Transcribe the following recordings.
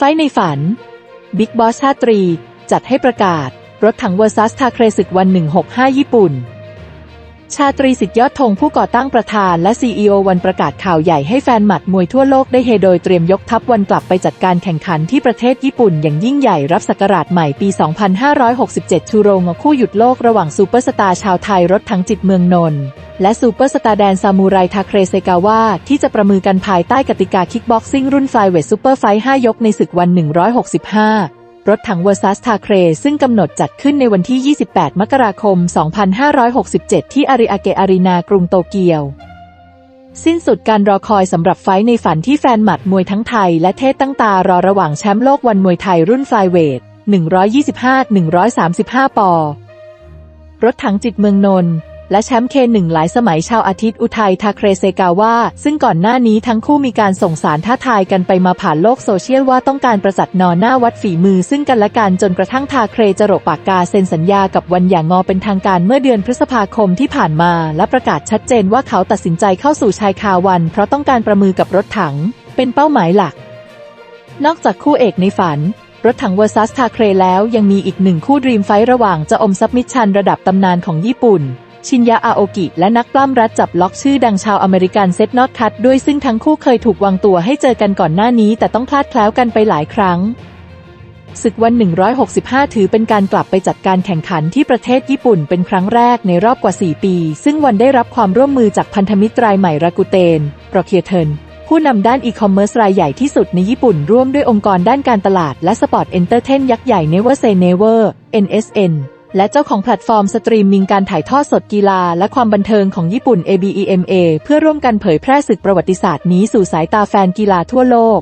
ไฟในฝัน บิ๊กบอสชาตรี จัดให้ประกาศ รถถังเวอร์ซัสทาเครศึกวัน 165 ญี่ปุ่น ชาตรีสิทธิยอดธงผู้ก่อตั้งประธานและ CEO วันประกาศข่าวใหญ่ให้แฟนหมัดมวยทั่วโลกได้เฮโดยเตรียมยกทัพวันกลับไปจัดการแข่งขันที่ประเทศญี่ปุ่นอย่างยิ่งใหญ่รับศักราชใหม่ปี 2567 ชูโรงคู่หยุดโลกระหว่างซูเปอร์สตาร์ชาวไทยรถถังจิตเมืองนนท์ และซูเปอร์สตาร์แดนซามูไรทาเครเซกาวะที่จะประมือกันภายใต้กติกาคิกบ็อกซิ่งรุ่นไฟเวทซูเปอร์ไฟท์5ยกในศึกวัน 165รถถังเวอร์ซัสทาเครซึ่งกำหนดจัดขึ้นในวันที่ 28 มกราคม 2567 ที่อาริอาเกะอารีนากรุงโตเกียว สิ้นสุดการรอคอยสำหรับไฟในฝันที่แฟนหมัดมวยทั้งไทยและเทศตั้งตารอระหว่างแชมป์โลกวันมวยไทยรุ่นไฟเวท 125-135 ปอ รถถังจิตเมืองนนท์ และแชมป์เคหนึ่งหลายสมัยชาวอาทิตย์อุทัยทาเครเซกาวะซึ่งก่อนหน้านี้ทั้งคู่มีการส่งสารท้าทายกันไปมาผ่านโลกโซเชียลว่าต้องการประจัดนอนหน้าวัดฝีมือซึ่งกันและกันจนกระทั่งทาเครจรกปากกาเซ็นสัญญากับวันอย่างงอเป็นทางการเมื่อเดือนพฤษภาคมที่ผ่านมา และประกาศชัดเจนว่าเขาตัดสินใจเข้าสู่ชายคาวัน เพราะต้องการประมือกับรถถัง เป็นเป้าหมายหลัก นอกจากคู่เอกในฝันรถถังเวอร์ซัสทาเครแล้วยังมีอีกหนึ่งคู่ดรีมไฟท์ระหว่างจะอมซับมิชชันระดับตำนานของญี่ปุ่น ชินยาอาโอกิ และนักปล้ำรัดจับล็อกชื่อดังชาวอเมริกันเซตนอตคัตด้วยซึ่งทั้งคู่เคยถูกวางตัวให้เจอกันก่อนหน้านี้ แต่ต้องพลาดแคล้วกันไปหลายครั้ง ศึกวัน 165 ถือเป็นการกลับไปจัดการแข่งขันที่ประเทศญี่ปุ่นเป็นครั้งแรกในรอบกว่า 4 ปี ซึ่งวันได้รับความร่วมมือจากพันธมิตรรายใหม่รากูเตนโปรเคียเทนผู้นำด้านอีคอมเมิร์ซรายใหญ่ที่สุดในญี่ปุ่นร่วมด้วยองค์กรด้านการตลาดและสปอร์ตเอนเตอร์เทนยักษ์ใหญ่ Never Say Never NSN และเจ้าของแพลตฟอร์มสตรีมมิงการถ่ายทอดสดกีฬาและความบันเทิงของญี่ปุ่น ABEMA เพื่อร่วมกันเผยแพร่ศึกประวัติศาสตร์นี้สู่สายตาแฟนกีฬาทั่วโลก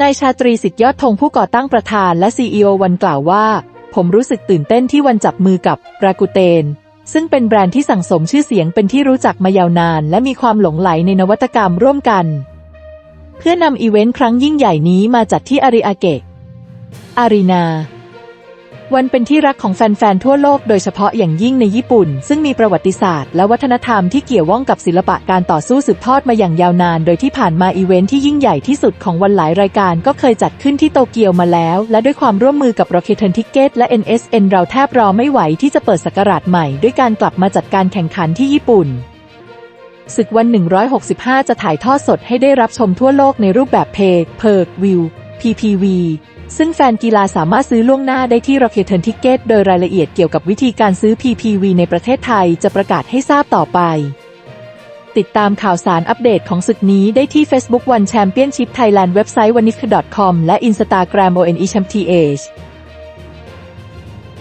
นายชาตรีสิทธิยอดธงผู้ก่อตั้งประธานและ CEO วันกล่าวว่า ผมรู้สึกตื่นเต้นที่วันจับมือกับรากูเตน ซึ่งเป็นแบรนด์ที่สั่งสมชื่อเสียงเป็นที่รู้จักมายาวนาน และมีความหลงไหลในนวัตกรรมร่วมกัน เพื่อนำอีเวนต์ครั้งยิ่งใหญ่นี้มาจัดที่อาริอาเกะอารีนา วันเป็นที่รักของแฟนๆ ทั่วโลกโดยเฉพาะอย่างยิ่งในญี่ปุ่น ซึ่งมีประวัติศาสตร์และวัฒนธรรมที่เกี่ยวข้องกับศิลปะการต่อสู้สืบทอดมาอย่างยาวนาน โดยที่ผ่านมาอีเวนท์ที่ยิ่งใหญ่ที่สุดของวันหลายรายการก็เคยจัดขึ้นที่โตเกียวมาแล้ว และด้วยความร่วมมือกับ r o c k e t e n Ticket และ NSN เราแทบรอไม่ไหวที่จะเปิดสกราชใหม่ ด้วยการกลับมาจัดการแข่งขันที่ญี่ปุ่นศึกวัน 165 จะถ่ายทอดสดให้ได้รับชมทั่วโลกในรูปแบบเพย์เพิร์กวิว PPV ซึ่งแฟนกีฬาสามารถซื้อล่วงหน้าได้ที่ Rocket Ticket โดยรายละเอียดเกี่ยวกับวิธีการซื้อ PPV ในประเทศไทยจะประกาศให้ทราบต่อไป ติดตามข่าวสารอัปเดตของศึกนี้ได้ที่ Facebook One Championship Thailand เว็บไซต์ w a n i f com และ Instagram onechamth